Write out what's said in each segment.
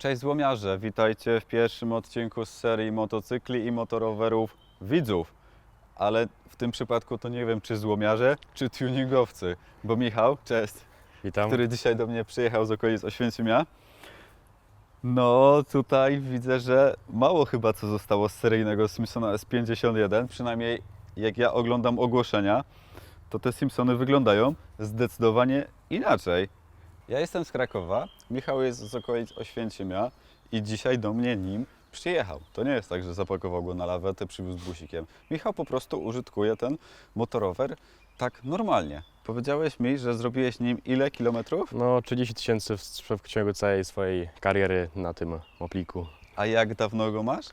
Cześć złomiarze, witajcie w pierwszym odcinku z serii motocykli i motorowerów widzów. Ale w tym przypadku to nie wiem, czy złomiarze, czy tuningowcy. Bo Michał, cześć, Witam. który dzisiaj do mnie przyjechał z okolic Oświęcimia. No, tutaj widzę, że mało chyba co zostało z seryjnego Simpsona S51. Przynajmniej jak ja oglądam ogłoszenia, to te Simpsony wyglądają zdecydowanie inaczej. Ja jestem z Krakowa, Michał jest z okolic Oświęcimia i dzisiaj do mnie nim przyjechał. To nie jest tak, że zapakował go na lawetę, przywiózł busikiem. Michał po prostu użytkuje ten motorower tak normalnie. Powiedziałeś mi, że zrobiłeś nim ile kilometrów? No 30 tysięcy w, w ciągu całej swojej kariery na tym mopliku. A jak dawno go masz?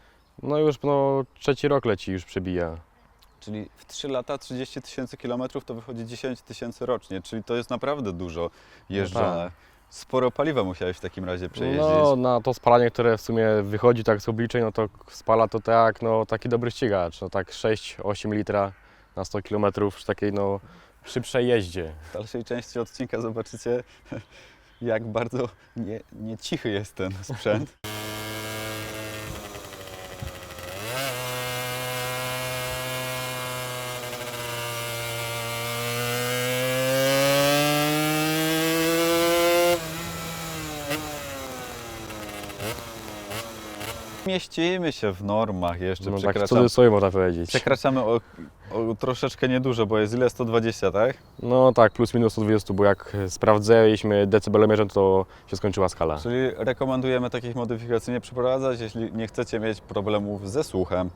No już no, trzeci rok leci, już przebija. Czyli w 3 lata 30 tysięcy kilometrów to wychodzi 10 tysięcy rocznie, czyli to jest naprawdę dużo jeżdżone. tak. Sporo paliwa musiałeś w takim razie przejeździć. No na to spalanie, które w sumie wychodzi tak z obliczeń, no to spala to tak, no taki dobry ścigacz, no tak 6-8 litra na 100 km przy takiej no szybszej jeździe. W dalszej części odcinka zobaczycie, jak bardzo nie, nie cichy jest ten sprzęt. Mieścimy się w normach jeszcze, No tak w przekraczamy, cudzysłowie można powiedzieć. przekraczamy o, o troszeczkę niedużo, bo jest ile? 120, tak? No tak, plus minus 120, bo jak sprawdzaliśmy decybelomierzem, to się skończyła skala. Czyli rekomendujemy takich modyfikacji nie przeprowadzać, jeśli nie chcecie mieć problemów ze słuchem.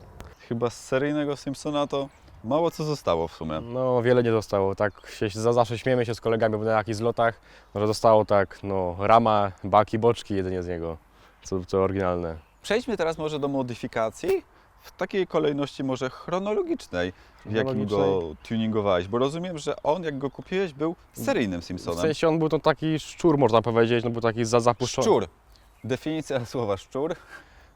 Chyba z seryjnego Simpsona to mało co zostało w sumie. No wiele nie zostało, tak się za zawsze śmiemy się z kolegami na jakichś zlotach, no, że zostało tak, no rama, baki, boczki jedynie z niego, co, co oryginalne. Przejdźmy teraz może do modyfikacji w takiej kolejności może chronologicznej, w jakim go tuningowałeś, bo rozumiem, że on jak go kupiłeś był seryjnym W Simpsonem. sensie on był to taki szczur, można powiedzieć, no był taki za zapuszczony. Szczur. Definicja słowa szczur.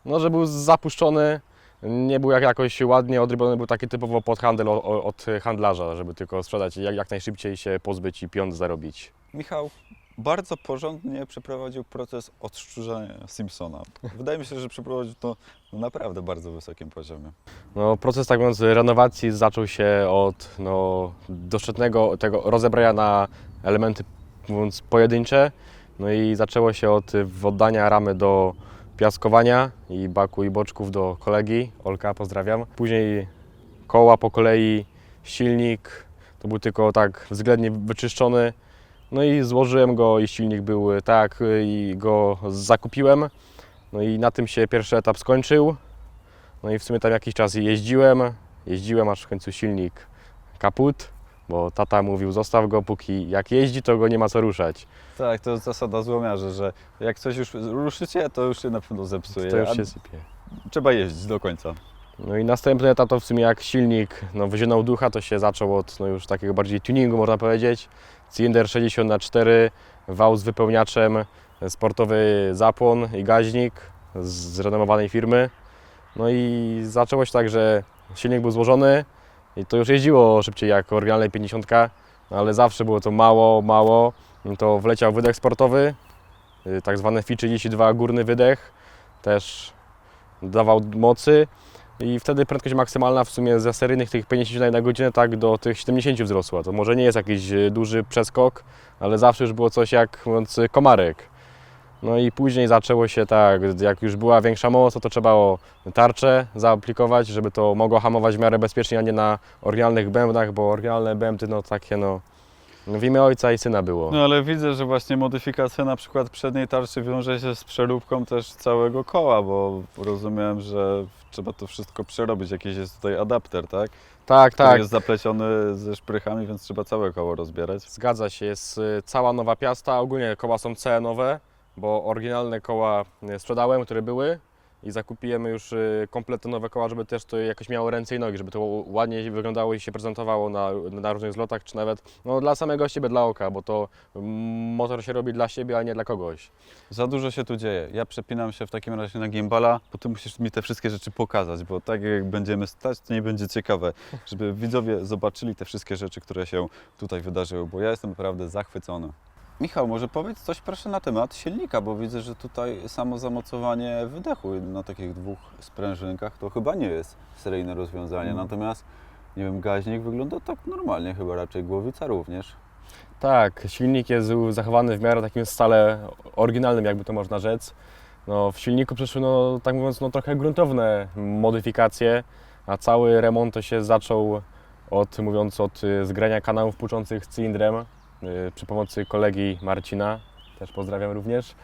No, że był zapuszczony, nie był jak jakoś ładnie odrobiony, był taki typowo pod handel od handlarza, żeby tylko sprzedać jak, jak najszybciej się pozbyć i piąt zarobić. Michał bardzo porządnie przeprowadził proces odszczurzania Simpsona. Wydaje mi się, że przeprowadził to na naprawdę bardzo wysokim poziomie. No, proces tak mówiąc renowacji zaczął się od no, doszczętnego tego rozebrania na elementy mówiąc pojedyncze. No i zaczęło się od oddania ramy do piaskowania i baku i boczków do kolegi, Olka, pozdrawiam. Później koła po kolei, silnik, to był tylko tak względnie wyczyszczony. No i złożyłem go i silnik był tak i go zakupiłem. No i na tym się pierwszy etap skończył. No i w sumie tam jakiś czas jeździłem, jeździłem aż w końcu silnik kaput, bo tata mówił zostaw go, póki jak jeździ to go nie ma co ruszać. Tak, to jest zasada złomiarzy, że jak coś już ruszycie, to już się na pewno zepsuje. To już się sypie. Trzeba jeździć do końca. No i następny etap to w sumie jak silnik no, wyzionął ducha, to się zaczął od no, już takiego bardziej tuningu można powiedzieć. Cylinder 60 na 4 wał z wypełniaczem, sportowy zapłon i gaźnik z renomowanej firmy. No i zaczęło się tak, że silnik był złożony i to już jeździło szybciej jak oryginalnej 50, no ale zawsze było to mało, mało. To wleciał wydech sportowy, y, tak zwany FI 32 górny wydech, też dawał mocy i wtedy prędkość maksymalna w sumie ze seryjnych tych 50 na godzinę tak do tych 70 wzrosła. To może nie jest jakiś e, duży przeskok, ale zawsze już było coś jak mówiąc komarek. No i później zaczęło się tak, jak już była większa moc, to, to trzeba było tarczę zaaplikować, żeby to mogło hamować w miarę bezpiecznie, a nie na oryginalnych bębnach, bo oryginalne bębny no takie no w imię ojca i syna było. No ale widzę, że właśnie modyfikacja na przykład przedniej tarczy wiąże się z przeróbką też całego koła, bo rozumiem, że trzeba to wszystko przerobić. Jakiś jest tutaj adapter, tak? tak, Który tak. jest zapleciony ze szprychami, więc trzeba całe koło rozbierać. Zgadza się, jest y, cała nowa piasta. Ogólnie koła są CE-nowe, bo oryginalne koła y, sprzedałem, które były i zakupiłem już y, kompletne nowe koła, żeby też to jakoś miało ręce i nogi, żeby to ładnie wyglądało i się prezentowało na, na różnych zlotach, czy nawet no, dla samego siebie, dla oka, bo to motor się robi dla siebie, a nie dla kogoś. Za dużo się tu dzieje. Ja przepinam się w takim razie na gimbala, bo ty musisz mi te wszystkie rzeczy pokazać, bo tak jak będziemy stać, to nie będzie ciekawe, żeby widzowie zobaczyli te wszystkie rzeczy, które się tutaj wydarzyły, bo ja jestem naprawdę zachwycony. Michał, może powiedz coś proszę na temat silnika, bo widzę, że tutaj samo zamocowanie wydechu na takich dwóch sprężynkach to chyba nie jest seryjne rozwiązanie. Mm. Natomiast, nie wiem, gaźnik wygląda tak normalnie, chyba raczej głowica również. Tak, silnik jest zachowany w miarę takim stale oryginalnym, jakby to można rzec. No, w silniku przyszły, no, tak mówiąc, no, trochę gruntowne modyfikacje, a cały remont to się zaczął od, mówiąc, od y, zgrania kanałów płuczących cylindrem przy pomocy kolegi Marcina, też pozdrawiam również.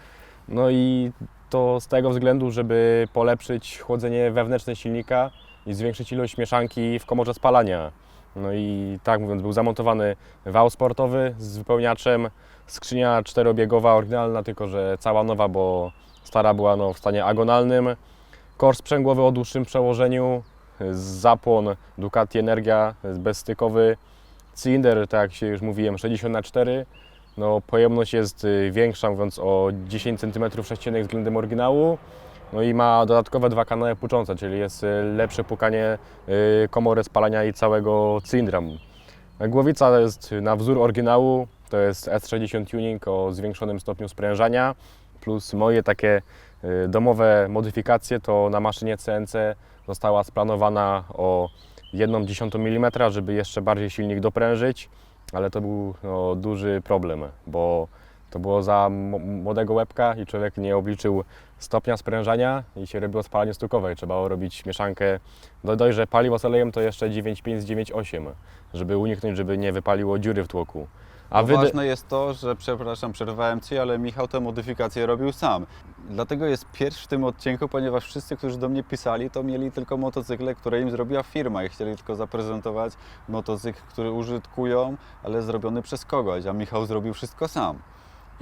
No i to z tego względu, żeby polepszyć chłodzenie wewnętrzne silnika i zwiększyć ilość mieszanki w komorze spalania. No i tak mówiąc, był zamontowany wał sportowy z wypełniaczem, skrzynia czterobiegowa, oryginalna, tylko że cała nowa, bo stara była no, w stanie agonalnym. Kor sprzęgłowy o dłuższym przełożeniu, zapłon Ducati Energia bezstykowy, cylinder, tak jak się już mówiłem, 60 na 4 no, pojemność jest y, większa, mówiąc o 10 cm sześciennych względem oryginału. No i ma dodatkowe dwa kanały płuczące, czyli jest y, lepsze pukanie y, komory spalania i całego cylindra. Głowica jest na wzór oryginału, to jest S60 tuning o zwiększonym stopniu sprężania, plus moje takie domowe modyfikacje to na maszynie CNC została splanowana o 1,1 mm, żeby jeszcze bardziej silnik doprężyć, ale to był no, duży problem, bo to było za młodego łebka i człowiek nie obliczył stopnia sprężania i się robiło spalanie stukowe. Trzeba było robić mieszankę, do dość, że paliwo z olejem to jeszcze 9,5 z 9,8, żeby uniknąć, żeby nie wypaliło dziury w tłoku. A wyde- ważne jest to, że, przepraszam, przerwałem Ci, ale Michał tę modyfikację robił sam. Dlatego jest pierwszy w tym odcinku, ponieważ wszyscy, którzy do mnie pisali, to mieli tylko motocykle, które im zrobiła firma i chcieli tylko zaprezentować motocykl, który użytkują, ale zrobiony przez kogoś, a Michał zrobił wszystko sam.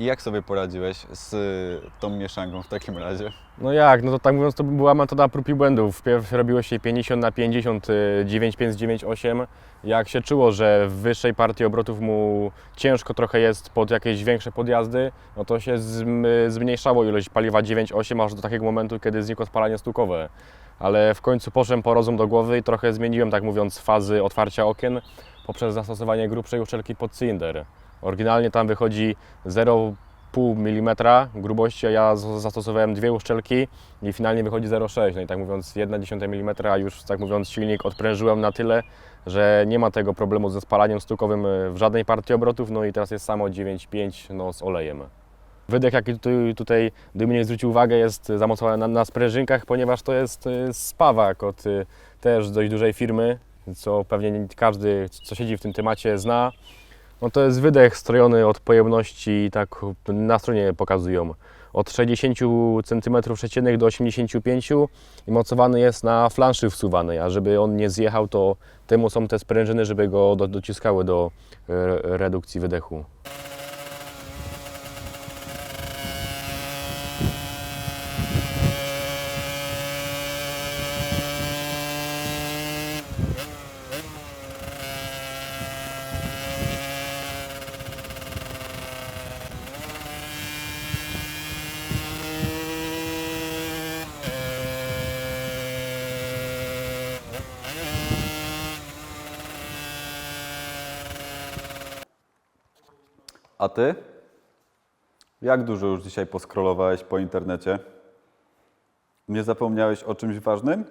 I jak sobie poradziłeś z y, tą mieszanką w takim razie? No jak, no to tak mówiąc, to była metoda prób i błędów. Wpierw robiło się 50 na 50, y, 9,5 z 9,8. Jak się czuło, że w wyższej partii obrotów mu ciężko trochę jest pod jakieś większe podjazdy, no to się zm- zmniejszało ilość paliwa 9,8 aż do takiego momentu, kiedy znikło spalanie stukowe. Ale w końcu poszedłem po rozum do głowy i trochę zmieniłem, tak mówiąc, fazy otwarcia okien poprzez zastosowanie grubszej uszczelki pod cylinder. Oryginalnie tam wychodzi 0,5 mm grubości, a ja zastosowałem dwie uszczelki i finalnie wychodzi 0,6. No i tak mówiąc 1,1 mm, a już tak mówiąc silnik odprężyłem na tyle, że nie ma tego problemu ze spalaniem stukowym e, w żadnej partii obrotów, no i teraz jest samo 9,5 no, z olejem. Wydech, jaki tutaj, tutaj Dominik zwrócił uwagę, jest zamocowany na, na sprężynkach, ponieważ to jest e, spawak od e, też dość dużej firmy, co pewnie nie każdy, co siedzi w tym temacie, zna. No to jest wydech strojony od pojemności, tak na stronie pokazują, od 60 cm3 do 85 i mocowany jest na flanszy wsuwanej, a żeby on nie zjechał, to temu są te sprężyny, żeby go do, dociskały do e, redukcji wydechu. Ty? Jak dużo już dzisiaj poskrolowałeś po internecie? Nie zapomniałeś o czymś ważnym?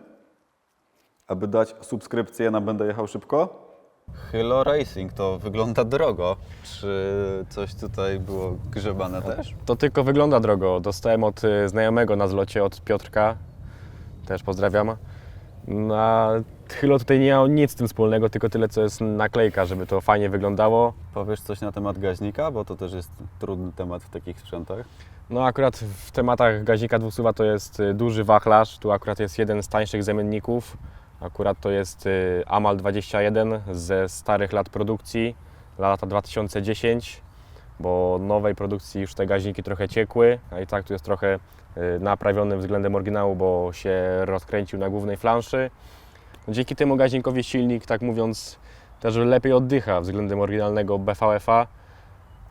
Aby dać subskrypcję na Będę Jechał Szybko? Hylo Racing to wygląda drogo. Czy coś tutaj było grzebane też? To tylko wygląda drogo. Dostałem od e, znajomego na zlocie, od Piotrka, też pozdrawiam. No, a Chylo tutaj nie miał nic z tym wspólnego, tylko tyle co jest naklejka, żeby to fajnie wyglądało. Powiesz coś na temat gaźnika, bo to też jest trudny temat w takich sprzętach. No akurat w tematach gaźnika dwusuwa to jest y, duży wachlarz, tu akurat jest jeden z tańszych zamienników. Akurat to jest y, Amal 21 ze starych lat produkcji, lata 2010, bo nowej produkcji już te gaźniki trochę ciekły, a i tak tu jest trochę y, naprawiony względem oryginału, bo się rozkręcił na głównej flanszy. Dzięki temu gaźnikowi silnik, tak mówiąc, też lepiej oddycha względem oryginalnego BVF-a.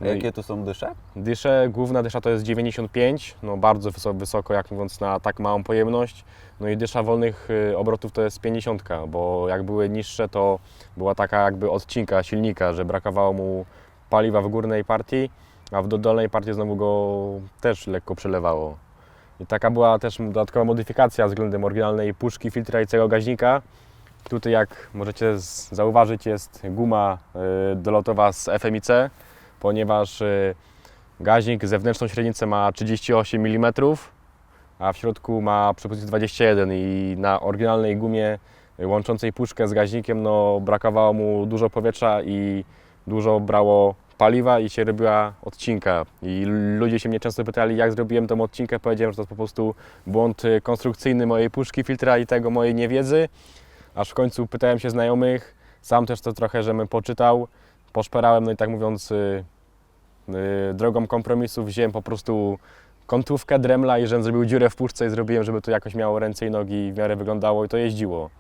No jakie tu są dysze? Dysze, główna dysza to jest 95, no bardzo wysoko, wysoko jak mówiąc na tak małą pojemność. No i dysza wolnych y, obrotów to jest 50, bo jak były niższe to była taka jakby odcinka silnika, że brakowało mu paliwa w górnej partii, a w do- dolnej partii znowu go też lekko przelewało. I taka była też dodatkowa modyfikacja względem oryginalnej puszki filtra i całego gaźnika. Tutaj jak możecie zauważyć jest guma y, dolotowa z FMIC, ponieważ y, gaźnik zewnętrzną średnicę ma 38 mm, a w środku ma przepustowość 21 i na oryginalnej gumie y, łączącej puszkę z gaźnikiem no, brakowało mu dużo powietrza i dużo brało paliwa i się robiła odcinka. I ludzie się mnie często pytali, jak zrobiłem tą odcinkę. Powiedziałem, że to jest po prostu błąd y, konstrukcyjny mojej puszki filtra i tego mojej niewiedzy. Aż w końcu pytałem się znajomych, sam też to trochę, żebym poczytał, poszperałem, no i tak mówiąc, y, y, drogą kompromisu wziąłem po prostu kątówkę dremla i żebym zrobił dziurę w puszce i zrobiłem, żeby to jakoś miało ręce i nogi i w miarę wyglądało i to jeździło.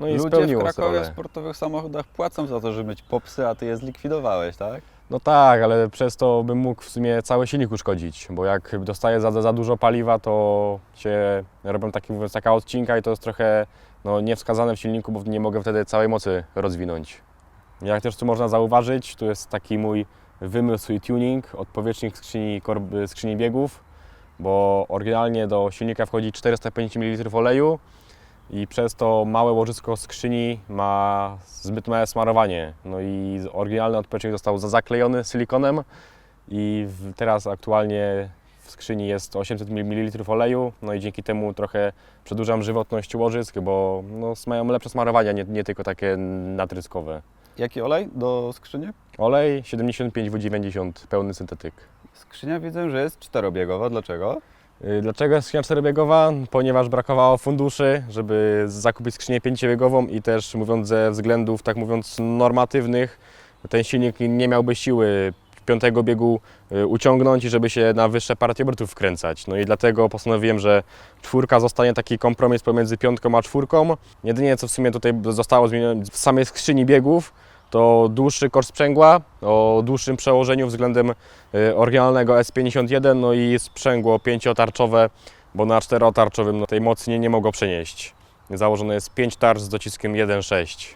No i Ludzie w Krakowie w rolę. sportowych samochodach płacą za to, żeby mieć popsy, a ty je zlikwidowałeś, tak? No tak, ale przez to bym mógł w sumie cały silnik uszkodzić, bo jak dostaję za, za dużo paliwa, to się robią taki, taka odcinka i to jest trochę no, niewskazane w silniku, bo nie mogę wtedy całej mocy rozwinąć. Jak też tu można zauważyć, tu jest taki mój wymysł i tuning odpowietrznik skrzyni, skrzyni biegów, bo oryginalnie do silnika wchodzi 450 ml oleju i przez to małe łożysko skrzyni ma zbyt małe smarowanie. No i oryginalny odpowietrznik został za- zaklejony silikonem i teraz aktualnie w skrzyni jest 800 ml oleju, no i dzięki temu trochę przedłużam żywotność łożysk, bo no, mają lepsze smarowania, nie, nie tylko takie natryskowe. Jaki olej do skrzyni? Olej 75W90 pełny syntetyk. Skrzynia widzę, że jest czterobiegowa. Dlaczego? Y, Dlaczego jest skrzynia czterobiegowa? Ponieważ brakowało funduszy, żeby zakupić skrzynię pięciobiegową i też mówiąc ze względów, tak mówiąc, normatywnych, ten silnik nie miałby siły piątego biegu y, uciągnąć i żeby się na wyższe partie obrotów wkręcać. No i dlatego postanowiłem, że czwórka zostanie taki kompromis pomiędzy piątką a czwórką. Jedynie co w sumie tutaj zostało zmienione w samej skrzyni biegów, to dłuższy kors sprzęgła o dłuższym przełożeniu względem y, oryginalnego S51, no i sprzęgło pięciotarczowe, bo na czterotarczowym no, tej mocy nie, nie mogło przenieść. Założone jest 5 tarcz z dociskiem 1.6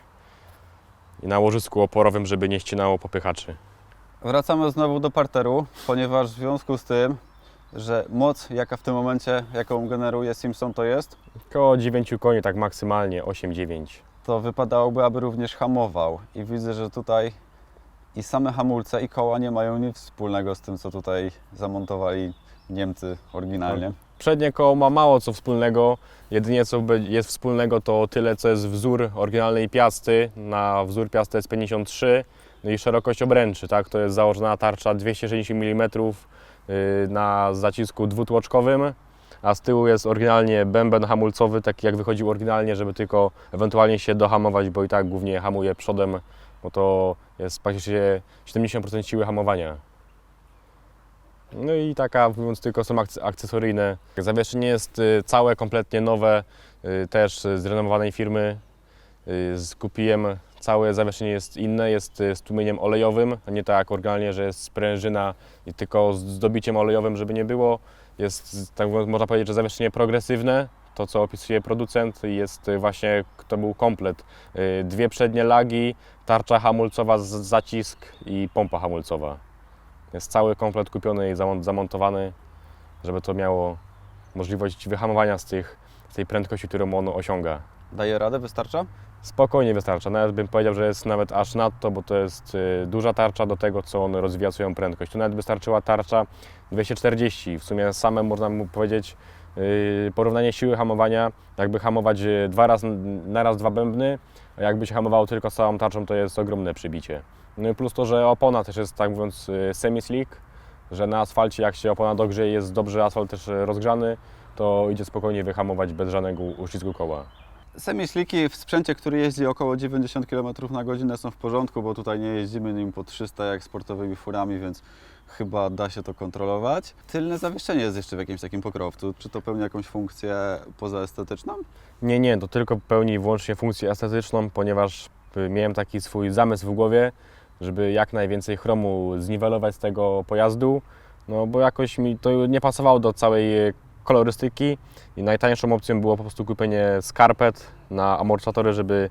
i na łożysku oporowym, żeby nie ścinało popychaczy. Wracamy znowu do parteru, ponieważ w związku z tym, że moc, jaka w tym momencie, jaką generuje Simpson to jest, Koło 9 koni, tak maksymalnie 8-9. To wypadałoby, aby również hamował. I widzę, że tutaj i same hamulce, i koła nie mają nic wspólnego z tym, co tutaj zamontowali Niemcy oryginalnie. Przednie koło ma mało co wspólnego. Jedynie co jest wspólnego to tyle, co jest wzór oryginalnej piasty. Na wzór piasty jest 53 no i szerokość obręczy. Tak? To jest założona tarcza 260 mm y, na zacisku dwutłoczkowym, a z tyłu jest oryginalnie bęben hamulcowy, taki jak wychodził oryginalnie, żeby tylko ewentualnie się dohamować, bo i tak głównie hamuje przodem, bo to jest praktycznie 70% siły hamowania. No i taka, mówiąc tylko, są akce- akcesoryjne. Zawieszenie jest y, całe, kompletnie nowe, y, też y, z renomowanej firmy. Y, Skupiłem całe zawieszenie jest inne, jest y, z tłumieniem olejowym, nie tak oryginalnie, że jest sprężyna i tylko z dobiciem olejowym, żeby nie było. Jest, tak można powiedzieć, że zawieszenie progresywne, to co opisuje producent, jest y, właśnie, to był komplet. Y, Dwie przednie lagi, tarcza hamulcowa, zacisk i pompa hamulcowa. Jest cały komplet kupiony i zamon- zamontowany, żeby to miało możliwość wyhamowania z, tych, z tej prędkości, którą on osiąga. Daje radę, wystarcza? Spokojnie wystarcza. Nawet bym powiedział, że jest nawet aż nadto, bo to jest y, duża tarcza do tego, co on rozwija swoją prędkość. Tu nawet wystarczyła tarcza 240. W sumie same można mu powiedzieć y, porównanie siły hamowania, jakby hamować y, dwa raz, na raz dwa bębny, a jakby się hamowało tylko całą tarczą, to jest ogromne przybicie. No i plus to, że opona też jest tak mówiąc semi-slick, że na asfalcie jak się opona dogrzeje, jest dobrze asfalt też rozgrzany, to idzie spokojnie wyhamować bez żadnego uślizgu koła. Semi-sliki w sprzęcie, który jeździ około 90 km na godzinę są w porządku, bo tutaj nie jeździmy nim po 300 jak sportowymi furami, więc chyba da się to kontrolować. Tylne zawieszenie jest jeszcze w jakimś takim pokrowcu. Czy to pełni jakąś funkcję pozaestetyczną? Nie, nie, to tylko pełni wyłącznie funkcję estetyczną, ponieważ y, miałem taki swój zamysł w głowie, żeby jak najwięcej chromu zniwelować z tego pojazdu, no bo jakoś mi to nie pasowało do całej kolorystyki i najtańszą opcją było po prostu kupienie skarpet na amortyzatory, żeby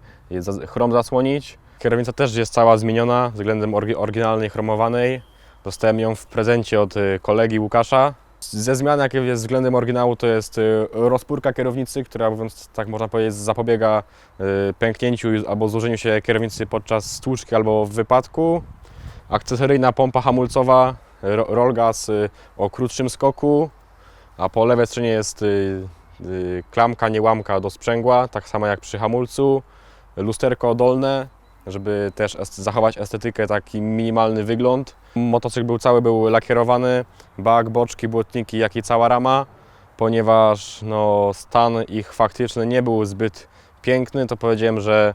chrom zasłonić. Kierownica też jest cała zmieniona względem oryginalnej chromowanej, Dostałem ją w prezencie od y, kolegi Łukasza. Ze zmian, jakie jest względem oryginału, to jest y, rozpórka kierownicy, która mówiąc tak można powiedzieć zapobiega y, pęknięciu albo złożeniu się kierownicy podczas stłuczki albo wypadku. Akcesoryjna pompa hamulcowa, ro- rollgas y, o krótszym skoku, a po lewej stronie jest y, y, klamka, niełamka do sprzęgła, tak samo jak przy hamulcu. Lusterko dolne, żeby też zachować estetykę, taki minimalny wygląd. Motocykl był cały, był lakierowany, bak, boczki, błotniki, jak i cała rama. Ponieważ no, stan ich faktyczny nie był zbyt piękny, to powiedziałem, że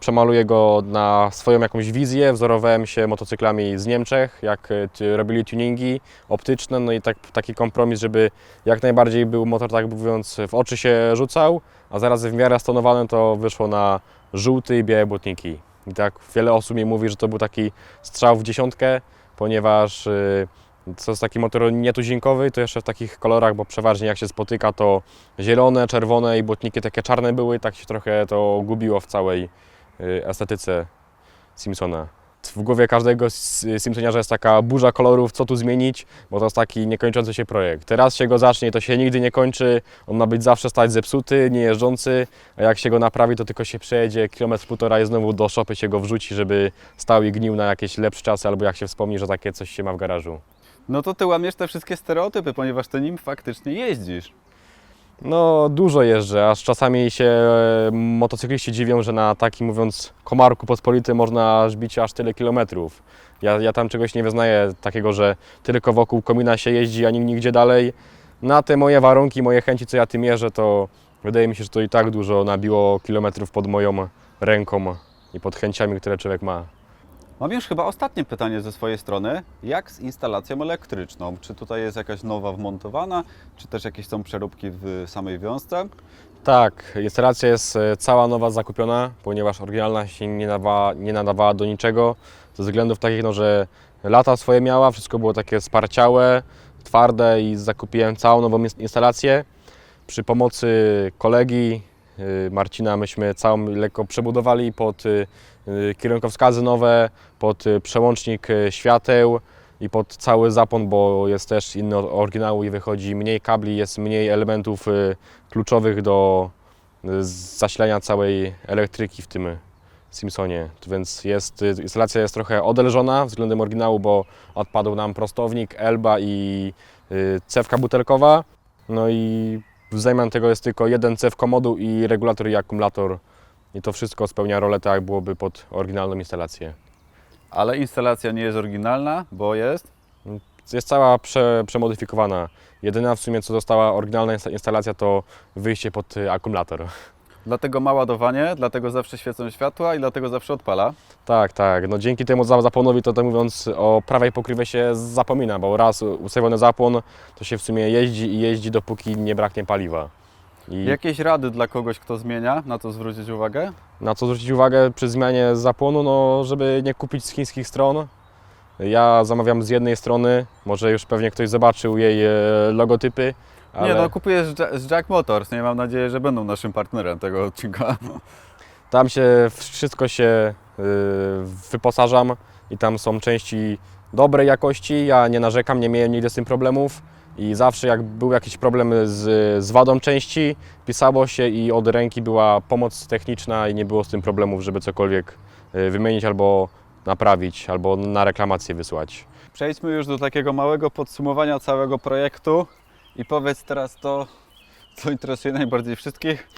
przemaluję go na swoją jakąś wizję. Wzorowałem się motocyklami z Niemczech, jak y, robili tuningi optyczne, no i tak, taki kompromis, żeby jak najbardziej był motor, tak mówiąc, w oczy się rzucał, a zaraz w miarę stonowanym to wyszło na żółty i białe błotniki. I tak wiele osób mi mówi, że to był taki strzał w dziesiątkę, ponieważ to jest taki motor nietuzinkowy, to jeszcze w takich kolorach, bo przeważnie jak się spotyka to zielone, czerwone i błotniki takie czarne były, tak się trochę to gubiło w całej y, estetyce Simpsona. W głowie każdego Simpsoniarza jest taka burza kolorów, co tu zmienić, bo to jest taki niekończący się projekt. Teraz się go zacznie, to się nigdy nie kończy, on ma być zawsze stać zepsuty, niejeżdżący, a jak się go naprawi, to tylko się przejedzie kilometr, półtora i znowu do szopy się go wrzuci, żeby stał i gnił na jakieś lepsze czasy, albo jak się wspomni, że takie coś się ma w garażu. No to ty łamiesz te wszystkie stereotypy, ponieważ ty nim faktycznie jeździsz. No, dużo jeżdżę, aż czasami się e, motocykliści dziwią, że na takim, mówiąc, komarku pospolity można żbić aż tyle kilometrów. Ja, ja tam czegoś nie wyznaję takiego, że tylko wokół komina się jeździ, a nig- nigdzie dalej. Na te moje warunki, moje chęci, co ja tym mierzę, to wydaje mi się, że to i tak dużo nabiło kilometrów pod moją ręką i pod chęciami, które człowiek ma. Mam już chyba ostatnie pytanie ze swojej strony. Jak z instalacją elektryczną? Czy tutaj jest jakaś nowa wmontowana, czy też jakieś są przeróbki w samej wiązce? Tak, instalacja jest e, cała nowa zakupiona, ponieważ oryginalna się nie nadawała, nie nadawała do niczego, ze względów takich, no, że lata swoje miała, wszystko było takie sparciałe, twarde i zakupiłem całą nową ins- instalację. Przy pomocy kolegi Marcina myśmy całą lekko przebudowali pod y, y, kierunkowskazy nowe, pod y, przełącznik y, świateł i pod cały zapon, bo jest też inny od oryginału i wychodzi mniej kabli, jest mniej elementów y, kluczowych do y, zasilania całej elektryki w tym Simpsonie. Więc jest, y, instalacja jest trochę odelżona względem oryginału, bo odpadł nam prostownik, elba i y, cewka butelkowa. No i w zamian tego jest tylko jeden cewko moduł i regulator i akumulator. I to wszystko spełnia rolę tak, jak byłoby pod oryginalną instalację. Ale instalacja nie jest oryginalna, bo jest. Jest cała prze, przemodyfikowana. Jedyna w sumie co została oryginalna insta- instalacja to wyjście pod y, akumulator. Dlatego ma ładowanie, dlatego zawsze świecą światła i dlatego zawsze odpala. Tak, tak. No dzięki temu za- zapłonowi to tak mówiąc o prawej pokrywie się zapomina, bo raz ustawiony zapłon to się w sumie jeździ i jeździ dopóki nie braknie paliwa. I Jakieś rady dla kogoś, kto zmienia, na to zwrócić uwagę? na co zwrócić uwagę przy zmianie zapłonu, no żeby nie kupić z chińskich stron. Ja zamawiam z jednej strony, może już pewnie ktoś zobaczył jej e, logotypy, ale Nie no, kupuję z, Ja- z Jack Motors, nie mam nadziei, że będą naszym partnerem tego odcinka. tam się wszystko się y, wyposażam i tam są części dobrej jakości. Ja nie narzekam, nie miałem nigdy z tym problemów i zawsze jak był jakiś problem z, z wadą części, pisało się i od ręki była pomoc techniczna i nie było z tym problemów, żeby cokolwiek y, wymienić albo naprawić, albo na reklamację wysłać. Przejdźmy już do takiego małego podsumowania całego projektu i powiedz teraz to, co interesuje najbardziej wszystkich.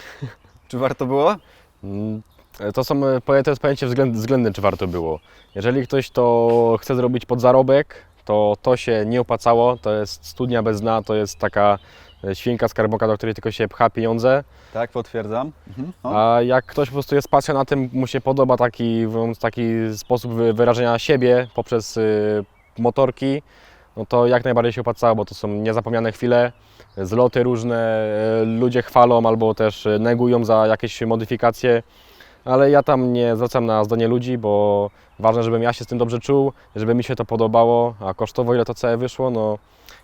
Czy warto było? Mm, To są e, to jest pojęcie względ, względne, czy warto było. Jeżeli ktoś to chce zrobić pod zarobek, to to się nie opłacało. To jest studnia bez dna, to jest taka e, świnka skarbonka, do której tylko się pcha pieniądze. Tak, potwierdzam. Mhm. O. A jak ktoś po prostu jest pasjonatem, mu się podoba taki, taki sposób wy- wyrażenia siebie poprzez y, motorki, no to jak najbardziej się opłacało, bo to są niezapomniane chwile, zloty różne, y, ludzie chwalą albo też y, negują za jakieś modyfikacje, ale ja tam nie zwracam na zdanie ludzi, bo ważne, żebym ja się z tym dobrze czuł, żeby mi się to podobało, a kosztowo ile to całe wyszło, no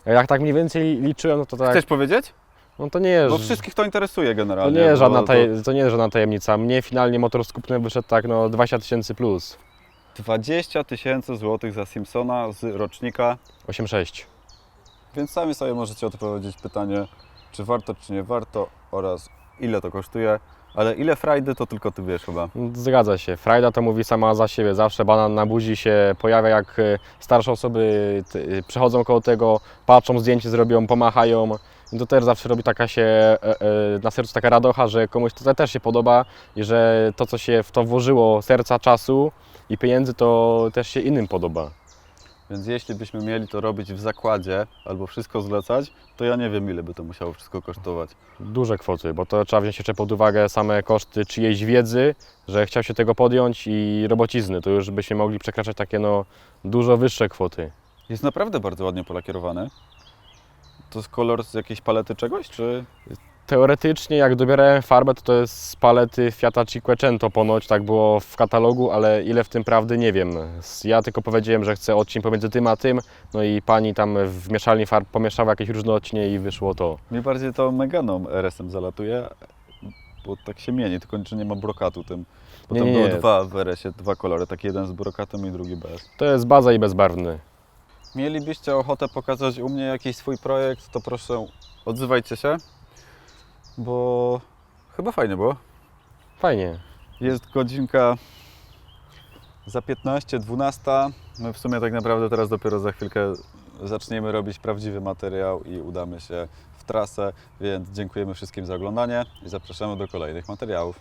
jak tak mniej więcej liczyłem, no to tak, Chcesz powiedzieć? no to nie jest... Bo wszystkich to interesuje To generalnie. nie, jest żadna to- taj, to nie jest żadna tajemnica. Mnie finalnie motor skupny wyszedł tak no 20 tysięcy plus. 20 tysięcy złotych za Simpsona z rocznika, 8,6. więc sami sobie możecie odpowiedzieć pytanie, czy warto, czy nie warto oraz ile to kosztuje. Ale ile frajdy, to tylko Ty wiesz chyba. Zgadza się. Frajda to mówi sama za siebie. Zawsze banan na buzi się pojawia, jak e, starsze osoby e, przechodzą koło tego, patrzą, zdjęcie zrobią, pomachają. I to też zawsze robi taka się e, e, na sercu taka radocha, że komuś to też się podoba i że to, co się w to włożyło serca, czasu i pieniędzy, to też się innym podoba. Więc jeśli byśmy mieli to robić w zakładzie albo wszystko zlecać, to ja nie wiem ile by to musiało wszystko kosztować. Duże kwoty, bo to trzeba wziąć jeszcze pod uwagę same koszty czyjejś wiedzy, że chciał się tego podjąć i robocizny. To już byśmy mogli przekraczać takie no dużo wyższe kwoty. Jest naprawdę bardzo ładnie polakierowany. To jest kolor z jakiejś palety czegoś, czy... Teoretycznie, jak dobierałem farbę, to to jest z palety Fiata Cinquecento ponoć, tak było w katalogu, ale ile w tym prawdy, nie wiem. Ja tylko powiedziałem, że chcę odcień pomiędzy tym a tym, no i pani tam w mieszalni farb pomieszała jakieś różne odcienie i wyszło to. Mi bardziej to Meganą RS-em zalatuje, bo tak się mieni, tylko czy nie ma brokatu tym. Bo Nie, tam nie, były nie. dwa w RS-ie, dwa kolory, taki jeden z brokatem i drugi bez. To jest baza i bezbarwny. Mielibyście ochotę pokazać u mnie jakiś swój projekt, to proszę odzywajcie się, bo chyba fajnie było. Fajnie. Jest godzinka za 15, 12. My w sumie tak naprawdę teraz dopiero za chwilkę zaczniemy robić prawdziwy materiał i udamy się w trasę, więc dziękujemy wszystkim za oglądanie i zapraszamy do kolejnych materiałów.